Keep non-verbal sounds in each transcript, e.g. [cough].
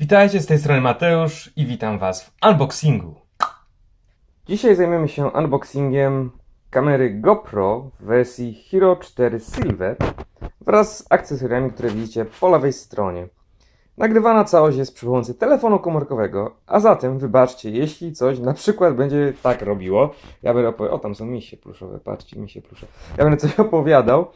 Witajcie, z tej strony Mateusz i witam Was w unboxingu. Dzisiaj zajmiemy się unboxingiem kamery GoPro w wersji Hero 4 Silver wraz z akcesoriami, które widzicie po lewej stronie. Nagrywana całość jest przy pomocy telefonu komórkowego, a zatem wybaczcie, jeśli coś na przykład będzie tak robiło. Ja będę opowiadał, o tam są misie pluszowe, patrzcie, misie pluszowe. Ja będę coś opowiadał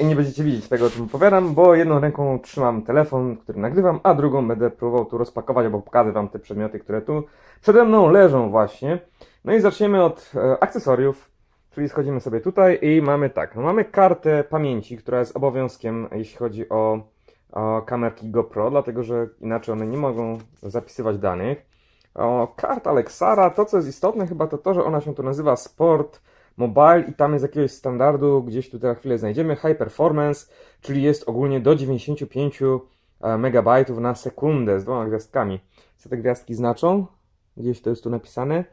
i nie będziecie widzieć tego, o czym opowiadam, bo jedną ręką trzymam telefon, który nagrywam, a drugą będę próbował tu rozpakować albo pokazać Wam te przedmioty, które tu przede mną leżą właśnie. No i zaczniemy od e, akcesoriów, czyli schodzimy sobie tutaj i mamy tak, no mamy kartę pamięci, która jest obowiązkiem, jeśli chodzi o o kamerki GoPro, dlatego że inaczej one nie mogą zapisywać danych. O, karta Lexara, to co jest istotne chyba to to, że ona się tu nazywa Sport Mobile i tam jest jakiegoś standardu, gdzieś tutaj na chwilę znajdziemy, High Performance, czyli jest ogólnie do 95 e, megabajtów na sekundę z dwoma gwiazdkami. Co te gwiazdki znaczą? Gdzieś to jest tu napisane?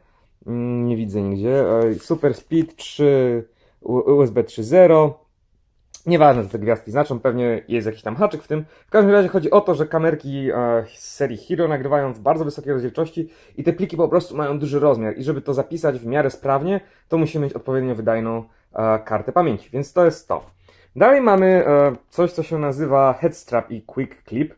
Mm, Nie widzę nigdzie. E, Super Speed 3 U- USB 3.0 Nieważne, co te gwiazdki znaczą, pewnie jest jakiś tam haczyk w tym. W każdym razie chodzi o to, że kamerki e, z serii Hero nagrywają w bardzo wysokiej rozdzielczości i te pliki po prostu mają duży rozmiar. I żeby to zapisać w miarę sprawnie, to musimy mieć odpowiednio wydajną e, kartę pamięci, więc to jest to. Dalej mamy e, coś, co się nazywa Headstrap i Quick Clip.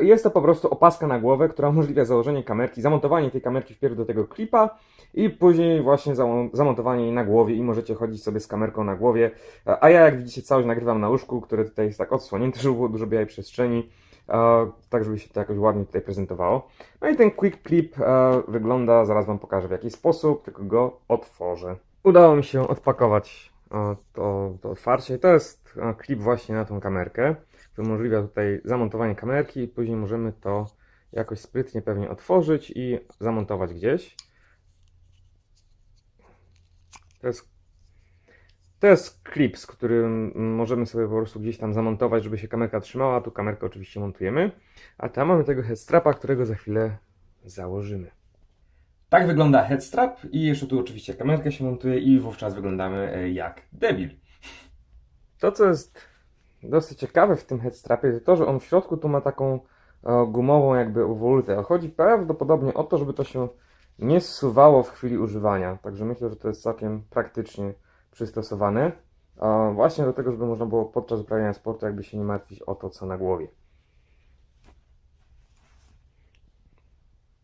Jest to po prostu opaska na głowę, która umożliwia założenie kamerki, zamontowanie tej kamerki wpierw do tego klipa i później właśnie zamo- zamontowanie jej na głowie i możecie chodzić sobie z kamerką na głowie. E, A ja, jak widzicie, całość nagrywam na łóżku, które tutaj jest tak odsłonięte, [laughs] żeby było dużo białej przestrzeni, e, tak żeby się to jakoś ładnie tutaj prezentowało. No i ten quick clip e, wygląda, zaraz Wam pokażę w jaki sposób, tylko go otworzę. Udało mi się odpakować to, to otwarcie. To jest klip właśnie na tą kamerkę, który umożliwia tutaj zamontowanie kamerki i później możemy to jakoś sprytnie pewnie otworzyć i zamontować gdzieś. To jest, to jest klip, z którym możemy sobie po prostu gdzieś tam zamontować, żeby się kamerka trzymała. Tu kamerkę oczywiście montujemy. A tam mamy tego headstrapa, którego za chwilę założymy. Tak wygląda headstrap i jeszcze tu oczywiście kamerkę się montuje i wówczas wyglądamy e, jak debil. To, co jest dosyć ciekawe w tym headstrapie, to to, że on w środku tu ma taką e, gumową jakby woltę. Chodzi prawdopodobnie o to, żeby to się nie zsuwało w chwili używania. Także myślę, że to jest całkiem praktycznie przystosowane. Właśnie do tego, żeby można było podczas uprawiania sportu jakby się nie martwić o to, co na głowie.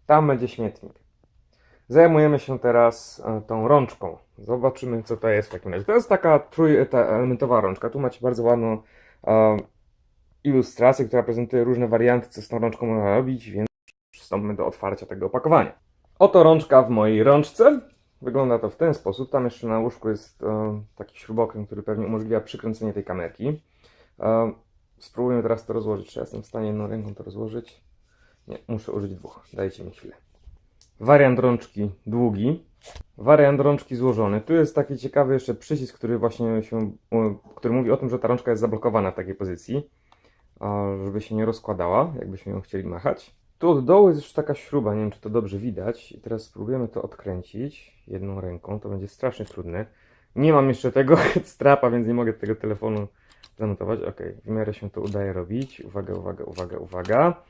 Tam będzie śmietnik. Zajmujemy się teraz e, tą rączką. Zobaczymy, co to jest w takim razie. To jest taka trójelementowa rączka. Tu macie bardzo ładną e, ilustrację, która prezentuje różne warianty, co z tą rączką można robić, więc przystąpmy do otwarcia tego opakowania. Oto rączka w mojej rączce. Wygląda to w ten sposób. Tam jeszcze na łóżku jest e, taki śrubokręt, który pewnie umożliwia przykręcenie tej kamerki. E, spróbujemy teraz to rozłożyć. Czy ja jestem w stanie jedną ręką to rozłożyć? Nie, muszę użyć dwóch. Dajcie mi chwilę. Wariant rączki długi. Wariant rączki złożony. Tu jest taki ciekawy jeszcze przycisk, który właśnie się, który mówi o tym, że ta rączka jest zablokowana w takiej pozycji, a, żeby się nie rozkładała, jakbyśmy ją chcieli machać. Tu od dołu jest jeszcze taka śruba, nie wiem czy to dobrze widać. I teraz spróbujemy to odkręcić jedną ręką. To będzie strasznie trudne. Nie mam jeszcze tego [laughs] strapa, więc nie mogę tego telefonu zanotować. Ok, w miarę się to udaje robić. Uwaga, uwaga, uwaga, uwaga.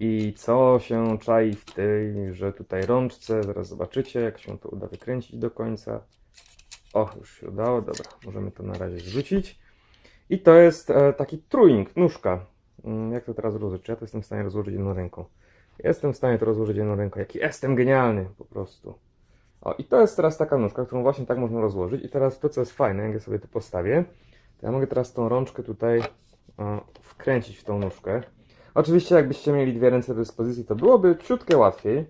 I co się czai w tej, że tutaj rączce, zaraz zobaczycie, jak się to uda wykręcić do końca. O, już się udało, dobra, możemy to na razie zrzucić. I to jest e, taki trójnik, nóżka. Mm, Jak to teraz rozłożyć? Czy ja to jestem w stanie rozłożyć jedną ręką? Jestem w stanie to rozłożyć jedną ręką. Jaki jestem genialny, po prostu. O, i to jest teraz taka nóżka, którą właśnie tak można rozłożyć. I teraz to, co jest fajne, jak ja sobie to postawię, to ja mogę teraz tą rączkę tutaj e, wkręcić w tą nóżkę. Oczywiście, jakbyście mieli dwie ręce do dyspozycji, to byłoby ciutkę łatwiej.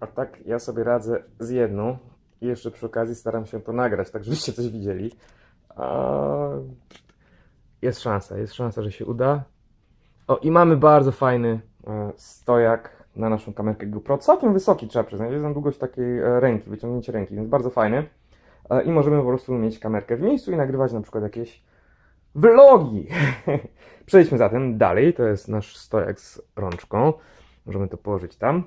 A tak ja sobie radzę z jedną i jeszcze przy okazji staram się to nagrać, tak żebyście coś widzieli. A... Jest szansa, jest szansa, że się uda. O, i mamy bardzo fajny e, stojak na naszą kamerkę GoPro. Całkiem wysoki, trzeba przyznać. Jest na długość takiej e, ręki, wyciągnięcie ręki, więc bardzo fajny. E, I możemy po prostu mieć kamerkę w miejscu i nagrywać na przykład jakieś vlogi. [laughs] Przejdźmy zatem dalej. To jest nasz stojak z rączką. Możemy to położyć tam.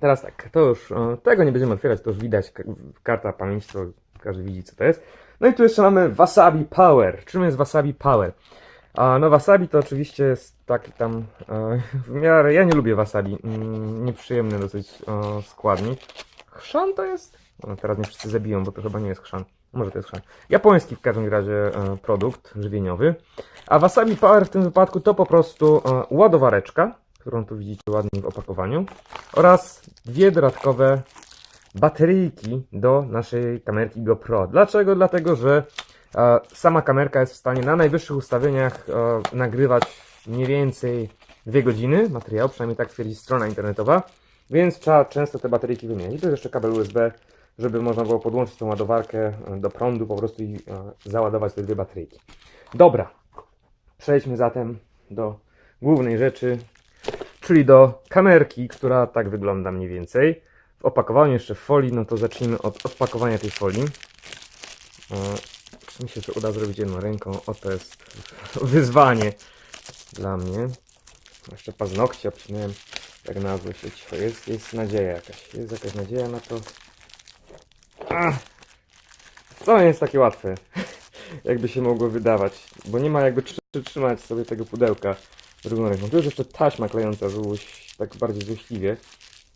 Teraz tak, to już tego nie będziemy otwierać, to już widać karta pamięci, to każdy widzi co to jest. No i tu jeszcze mamy Wasabi Power. Czym jest Wasabi Power? A no wasabi to oczywiście jest taki tam e, w miarę, ja nie lubię wasabi, mm, nieprzyjemny dosyć e, składnik. Chrzan to jest? No, teraz mnie wszyscy zabiją, bo to chyba nie jest chrzan. Może to jest chrzan. Japoński w każdym razie e, produkt żywieniowy. A wasabi power w tym wypadku to po prostu ładowareczka, którą tu widzicie ładnie w opakowaniu oraz dwie dodatkowe bateryjki do naszej kamerki GoPro. Dlaczego? Dlatego, że e, sama kamerka jest w stanie na najwyższych ustawieniach e, nagrywać mniej więcej 2 godziny materiału, przynajmniej tak twierdzi strona internetowa, więc trzeba często te bateryjki wymienić. To jest jeszcze kabel USB, żeby można było podłączyć tą ładowarkę e, do prądu po prostu i e, załadować te dwie bateryjki. Dobra, przejdźmy zatem do głównej rzeczy, czyli do kamerki, która tak wygląda mniej więcej. W opakowaniu jeszcze w folii, no to zacznijmy od odpakowania tej folii. E, Czy mi się to uda zrobić jedną ręką? O, to jest [laughs] wyzwanie dla mnie. Jeszcze paznokcie obcinałem, tak na złość się cicho. Jest, jest nadzieja jakaś, jest jakaś nadzieja na to. Ach, to nie jest takie łatwe, [laughs] jakby się mogło wydawać, bo nie ma jakby trzy- trzymać sobie tego pudełka drugą ręką. Tu jest jeszcze taśma klejąca złoś, tak bardziej złośliwie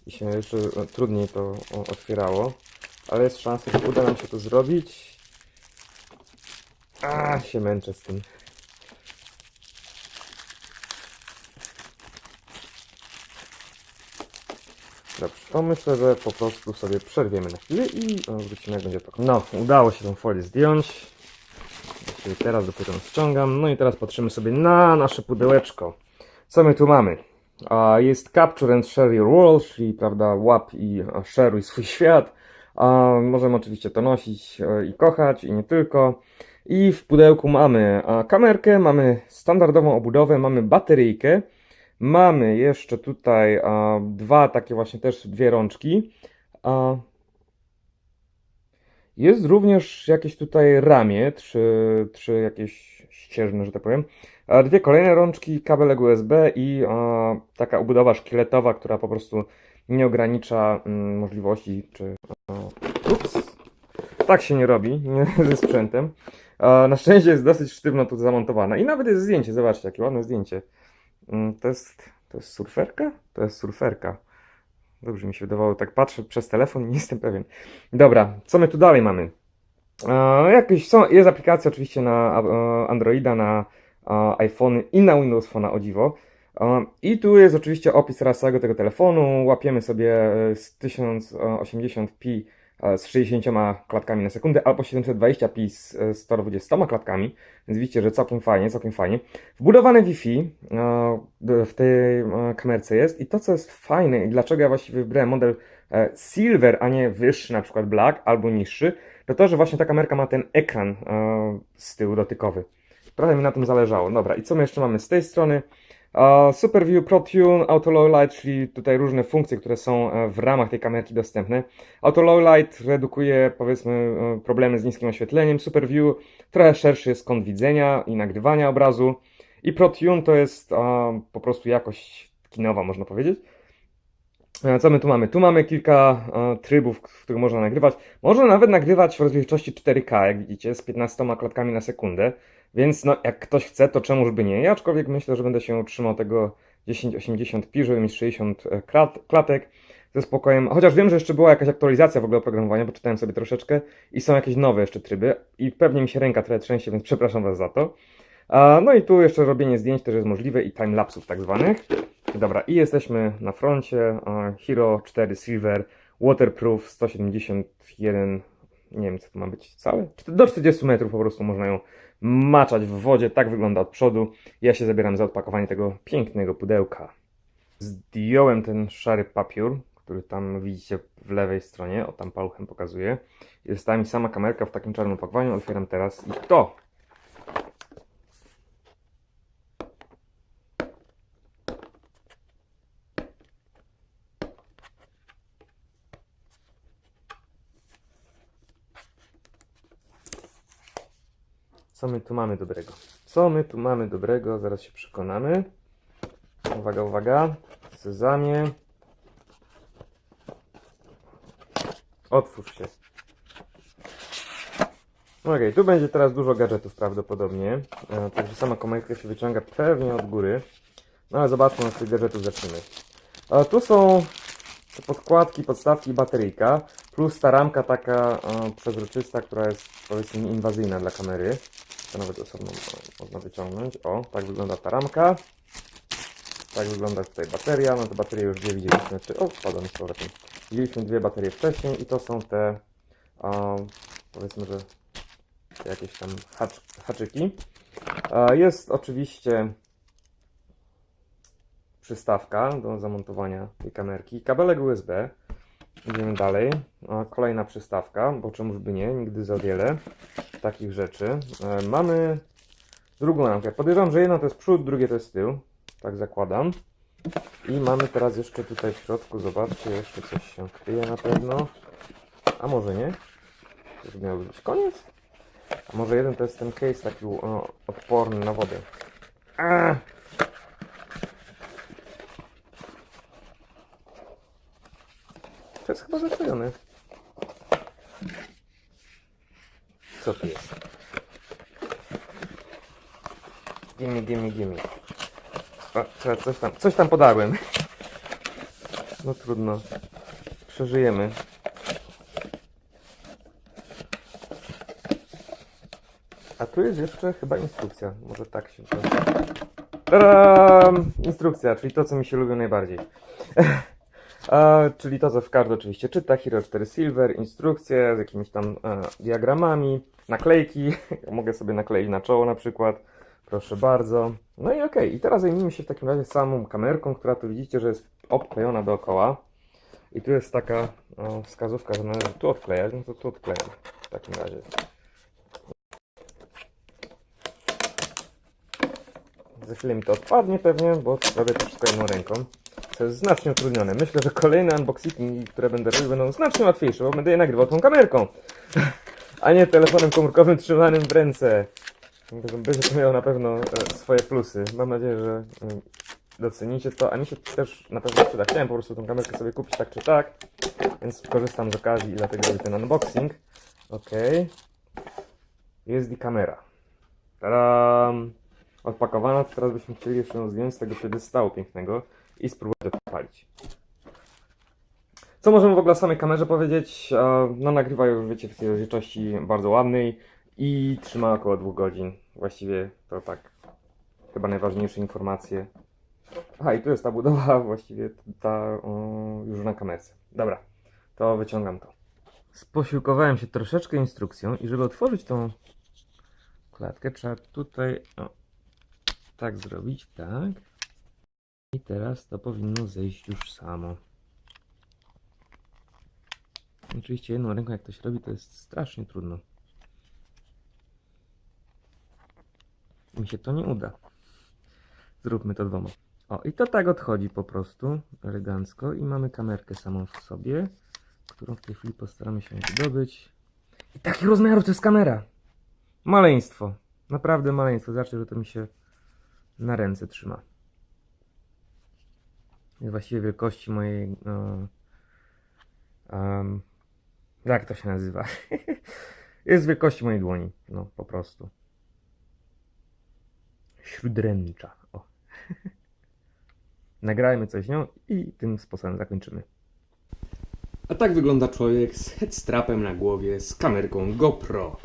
i się jeszcze e, trudniej to otwierało, ale jest szansa, że uda nam się to zrobić. A, się męczę z tym. Dobrze, to myślę, że po prostu sobie przerwiemy na chwilę i e, wrócimy jak będzie to. No, udało się tą folię zdjąć. Czyli teraz dopiero ściągam. No i teraz patrzymy sobie na nasze pudełeczko. Co my tu mamy? Jest Capture and Share Your World, czyli prawda, łap i [laughs] a, szeruj swój świat. Możemy oczywiście to nosić e, i kochać i nie tylko. I w pudełku mamy a, kamerkę, mamy standardową obudowę, mamy bateryjkę. Mamy jeszcze tutaj dwa takie właśnie też dwie rączki. Jest również jakieś tutaj ramię, trzy, trzy jakieś ścieżne, że tak powiem. Dwie kolejne rączki, kabelek USB i taka obudowa szkieletowa, która po prostu nie ogranicza mm, możliwości, czy... Ups, tak się nie robi nie, [laughs] ze sprzętem. Na szczęście jest dosyć sztywno tu zamontowana i nawet jest zdjęcie, zobaczcie, jakie ładne zdjęcie. Mm, To jest, to jest surferka? To jest surferka. Dobrze mi się wydawało, tak patrzę przez telefon nie jestem pewien. Dobra, co my tu dalej mamy? E, jakieś są, jest aplikacja oczywiście na e, Androida, na iPhone i na Windows Phone o dziwo. E, I tu jest oczywiście opis całego tego telefonu. Łapiemy sobie e, z 1080p e, z 60 klatkami na sekundę albo 720p z e, 120 klatkami. Więc widzicie, że całkiem fajnie, całkiem fajnie. Wbudowane Wi-Fi e, w tej e, kamerce jest i to, co jest fajne i dlaczego ja właściwie wybrałem model e, Silver, a nie wyższy, na przykład Black albo niższy, to to, że właśnie ta kamerka ma ten ekran e, z tyłu dotykowy. Trochę mi na tym zależało. Dobra, i co my jeszcze mamy z tej strony? E, Super View Pro Tune, Auto Low Light, czyli tutaj różne funkcje, które są e, w ramach tej kamerki dostępne. Auto Low Light redukuje powiedzmy e, problemy z niskim oświetleniem. Super View trochę szerszy jest kąt widzenia i nagrywania obrazu. I ProTune to jest po prostu jakość kinowa, można powiedzieć. E, Co my tu mamy? Tu mamy kilka trybów, w których można nagrywać. Można nawet nagrywać w rozdzielczości 4K, jak widzicie, z 15 klatkami na sekundę. Więc no, jak ktoś chce, to czemuż by nie. Ja aczkolwiek myślę, że będę się trzymał tego 1080p, żeby mieć 60 klat, klatek ze spokojem. Chociaż wiem, że jeszcze była jakaś aktualizacja w ogóle oprogramowania, bo czytałem sobie troszeczkę i są jakieś nowe jeszcze tryby i pewnie mi się ręka trochę trzęsie, więc [laughs] przepraszam Was za to. No i tu jeszcze robienie zdjęć też jest możliwe i timelapsów tak zwanych. Dobra, i jesteśmy na froncie. Hero 4 Silver, Waterproof 171, nie wiem co to ma być, całe? Do 40 metrów po prostu można ją maczać w wodzie, tak wygląda od przodu. Ja się zabieram za odpakowanie tego pięknego pudełka. Zdjąłem ten szary papier, który tam widzicie w lewej stronie, o tam paluchem pokazuję. Została mi sama kamerka w takim czarnym opakowaniu. Otwieram teraz i to! Co my tu mamy dobrego? Co my tu mamy dobrego? Zaraz się przekonamy. Uwaga, uwaga. Sezamie. Otwórz się. Okej, tu będzie teraz dużo gadżetów prawdopodobnie. E, także sama kamerka się wyciąga pewnie od góry. No ale zobaczmy, od tych gadżetów zaczniemy. E, tu są te podkładki, podstawki bateryjka. Plus ta ramka taka e, przezroczysta, która jest powiedzmy nieinwazyjna dla kamery. To nawet osobno można wyciągnąć. O, tak wygląda ta ramka. Tak wygląda tutaj bateria. No to baterie już dwie widzieliśmy. Czy... O, spadła mi z powrotem. Widzieliśmy dwie baterie wcześniej i to są te e, powiedzmy, że jakieś tam hacz, haczyki. Jest oczywiście przystawka do zamontowania tej kamerki, kabelek USB. Idziemy dalej. E, Kolejna przystawka, bo czemuż by nie, nigdy za wiele takich rzeczy. E, Mamy drugą ramkę. Podejrzewam, że jedno to jest przód, drugie to jest tył. Tak zakładam. I mamy teraz jeszcze tutaj w środku, zobaczcie, jeszcze coś się kryje na pewno. A może nie? To miałby być koniec? A może jeden to jest ten case taki odporny na wodę. A! Jest chyba zaklejone. Co tu jest? Gimme, gimme, gimme. Trzeba coś tam, coś tam podałem. No trudno. Przeżyjemy. A tu jest jeszcze chyba instrukcja. Może tak się. Tadam! Instrukcja, czyli to, co mi się lubi najbardziej. [laughs] Czyli to, co w każdy oczywiście czyta. Hero 4 Silver, instrukcje z jakimiś tam e, diagramami, naklejki. [laughs] Mogę sobie nakleić na czoło na przykład. Proszę bardzo. No i okej, i teraz zajmijmy się w takim razie samą kamerką, która tu widzicie, że jest obklejona dookoła. I tu jest taka o, wskazówka, że należy tu odklejać, no to tu odklejam w takim razie. Za chwilę mi to odpadnie pewnie, bo robię to wszystko jedną ręką. To jest znacznie utrudnione. Myślę, że kolejne unboxingi, które będę robił, będą znacznie łatwiejsze, bo będę je nagrywał tą kamerką, a nie telefonem komórkowym trzymanym w ręce. Będzie to miało na pewno e, swoje plusy. Mam nadzieję, że mm, docenicie to, a mi się też na pewno przyda. Chciałem po prostu tą kamerkę sobie kupić tak czy tak, więc korzystam z okazji i dlatego robię ten unboxing. Ok. Jest i kamera. Tadam! Odpakowana, to teraz byśmy chcieli jeszcze ją zdjąć z tego piedestału pięknego i spróbować odpalić. Co możemy w ogóle o samej kamerze powiedzieć? E, No nagrywa już, wiecie, w tej rozdzielczości bardzo ładnej i trzyma około 2 godzin. Właściwie to tak, chyba najważniejsze informacje. Aha, i tu jest ta budowa [laughs] właściwie ta o, już na kamerce. Dobra, to wyciągam to. Sposiłkowałem się troszeczkę instrukcją i żeby otworzyć tą klatkę trzeba tutaj o, tak zrobić, tak. I teraz to powinno zejść już samo. Oczywiście jedną ręką jak to się robi to jest strasznie trudno. Mi się to nie uda. Zróbmy to dwoma. O, i to tak odchodzi po prostu, elegancko. I mamy kamerkę samą w sobie, którą w tej chwili postaramy się zdobyć. I takich rozmiarów to jest kamera. Maleństwo. Naprawdę maleństwo. Zobaczcie, że to mi się na ręce trzyma. Właściwie wielkości mojej. No, em, jak to się nazywa? [laughs] Jest wielkości mojej dłoni. No, po prostu. Śródręcza. O. [laughs] Nagrajmy coś nią i tym sposobem zakończymy. A tak wygląda człowiek z headstrapem na głowie z kamerką GoPro.